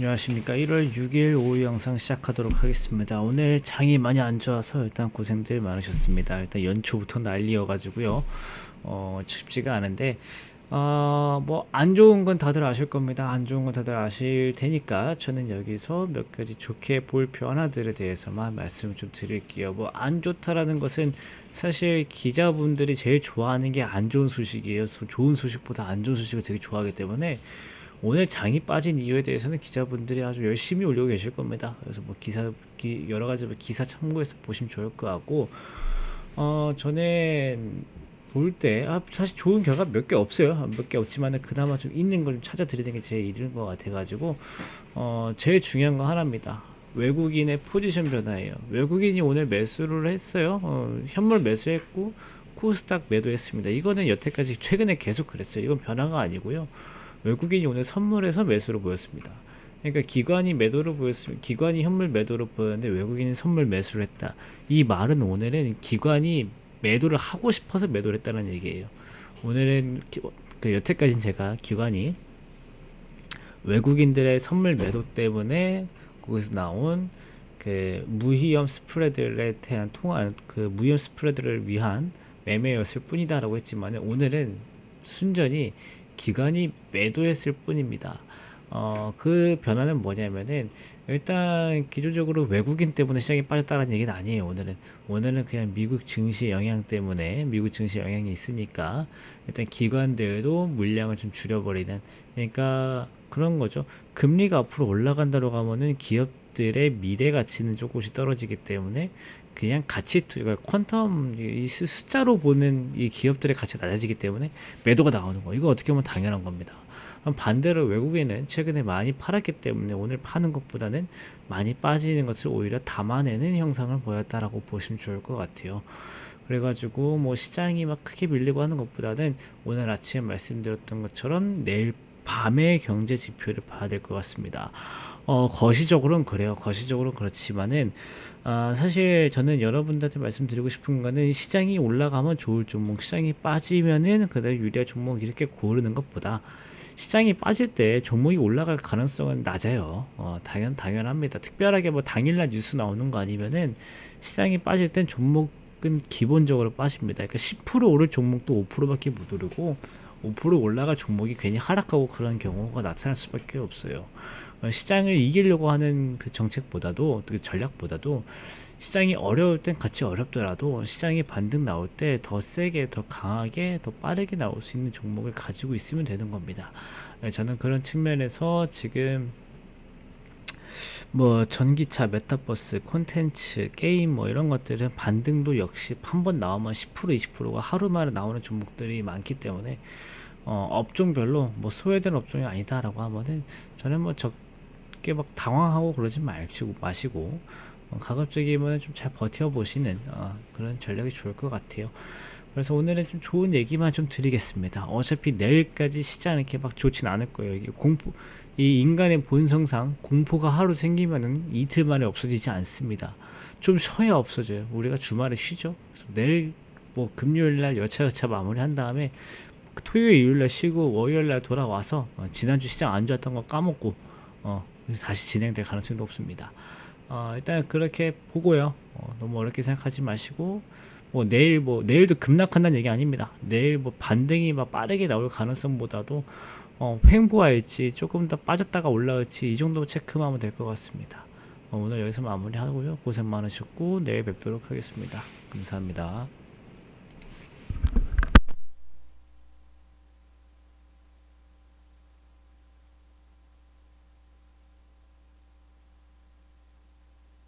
안녕하십니까. 1월 6일 오후 영상 시작하도록 하겠습니다. 오늘 장이 많이 안 좋아서 일단 고생들 많으셨습니다. 일단 연초부터 난리여 가지고요. 어 쉽지가 않은데 어 뭐 안 좋은 건 다들 아실 겁니다. 안 좋은 건 다들 아실 테니까 저는 여기서 몇 가지 좋게 볼 변화들에 대해서만 말씀을 좀 드릴게요. 뭐 안 좋다라는 것은 사실 기자분들이 제일 좋아하는 게 안 좋은 소식이에요. 소- 좋은 소식보다 안 좋은 소식을 되게 좋아하기 때문에 오늘 장이 빠진 이유에 대해서는 기자분들이 아주 열심히 올리고 계실 겁니다. 그래서 뭐 기사 기, 여러 가지 뭐 기사 참고해서 보시면 좋을 것 같고 어 저는 볼때 아, 사실 좋은 결과 몇 개 없어요. 몇 개 없지만은 그나마 좀 있는 걸 좀 찾아드리는 게 제일 일인 것 같아가지고 어 제일 중요한 거 하나입니다. 외국인의 포지션 변화예요. 외국인이 오늘 매수를 했어요. 어, 현물 매수했고 코스닥 매도했습니다. 이거는 여태까지 최근에 계속 그랬어요. 이건 변화가 아니고요. 외국인이 오늘 선물에서 매수로 보였습니다. 그러니까 기관이 매도로 보였으면 기관이 현물 매도로 보였는데 외국인이 선물 매수를 했다. 이 말은 오늘은 기관이 매도를 하고 싶어서 매도를 했다는 얘기예요. 오늘은 기- 그 여태까지는 제가 기관이 외국인들의 선물 매도 때문에 거기서 나온 그 무위험 스프레드에 대한 통한 그 무위험 스프레드를 위한 매매였을 뿐이다라고 했지만 오늘은 순전히 기관이 매도했을 뿐입니다. 어, 그 변화는 뭐냐면은 일단 기존적으로 외국인 때문에 시장이 빠졌다는 얘기는 아니에요. 오늘은 오늘은 그냥 미국 증시 영향 때문에 미국 증시 영향이 있으니까 일단 기관들도 물량을 좀 줄여버리는 그러니까 그런 거죠. 금리가 앞으로 올라간다고 하면은 기업 들의 미래 가치는 조금씩 떨어지기 때문에 그냥 가치 투 그러니까 퀀텀 이 수- 숫자로 보는 이 기업들의 가치가 낮아지기 때문에 매도가 나오는 거. 이거 어떻게 보면 당연한 겁니다. 반대로 외국인은 최근에 많이 팔았기 때문에 오늘 파는 것보다는 많이 빠지는 것을 오히려 담아내는 형상을 보였다라고 보시면 좋을 것 같아요. 그래가지고 뭐 시장이 막 크게 밀리고 하는 것보다는 오늘 아침에 말씀드렸던 것처럼 내일 밤의 경제 지표를 봐야 될 것 같습니다. 어, 거시적으로는 그래요. 거시적으로는 그렇지만은 아, 사실 저는 여러분들한테 말씀드리고 싶은 거는 시장이 올라가면 좋을 종목, 시장이 빠지면은 그대로 유리한 종목 이렇게 고르는 것보다 시장이 빠질 때 종목이 올라갈 가능성은 낮아요. 어, 당연 당연합니다. 특별하게 뭐 당일날 뉴스 나오는 거 아니면은 시장이 빠질 땐 종목은 기본적으로 빠집니다. 그러니까 10% 오를 종목도 5%밖에 못 오르고 5% 올라갈 종목이 괜히 하락하고 그런 경우가 나타날 수밖에 없어요. 어, 시장을 이기려고 하는 그 정책보다도 그 전략보다도 시장이 어려울 땐 같이 어렵더라도 시장이 반등 나올 때 더 세게 더 강하게 더 빠르게 나올 수 있는 종목을 가지고 있으면 되는 겁니다. 네, 저는 그런 측면에서 지금 뭐 전기차, 메타버스, 콘텐츠, 게임 뭐 이런 것들은 반등도 역시 한 번 나오면 10% 20%가 하루 만에 나오는 종목들이 많기 때문에 어, 업종별로 뭐 소외된 업종이 아니다라고 하면은 저는 뭐 적게 막 당황하고 그러지 마시고 마시고 어, 가급적이면 좀 잘 버텨보시는 어, 그런 전략이 좋을 것 같아요. 그래서 오늘은 좀 좋은 얘기만 좀 드리겠습니다. 어차피 내일까지 시장 이렇게 막 좋진 않을 거예요. 이게 공포, 이 인간의 본성상 공포가 하루 생기면은 이틀 만에 없어지지 않습니다. 좀 쉬어야 없어져요. 우리가 주말에 쉬죠. 그래서 내일 뭐 금요일 날 여차여차 마무리한 다음에 토요일 일요일 날 쉬고 월요일 날 돌아와서 어, 지난주 시장 안 좋았던 거 까먹고 어, 다시 진행될 가능성도 없습니다. 어, 일단 그렇게 보고요. 어, 너무 어렵게 생각하지 마시고 뭐 내일 뭐 내일도 급락한다는 얘기 아닙니다. 내일 뭐 반등이 막 빠르게 나올 가능성보다도 어, 횡보할지 조금 더 빠졌다가 올라올지 이 정도 체크만 하면 될 것 같습니다. 어, 오늘 여기서 마무리하고요. 고생 많으셨고 내일 뵙도록 하겠습니다. 감사합니다.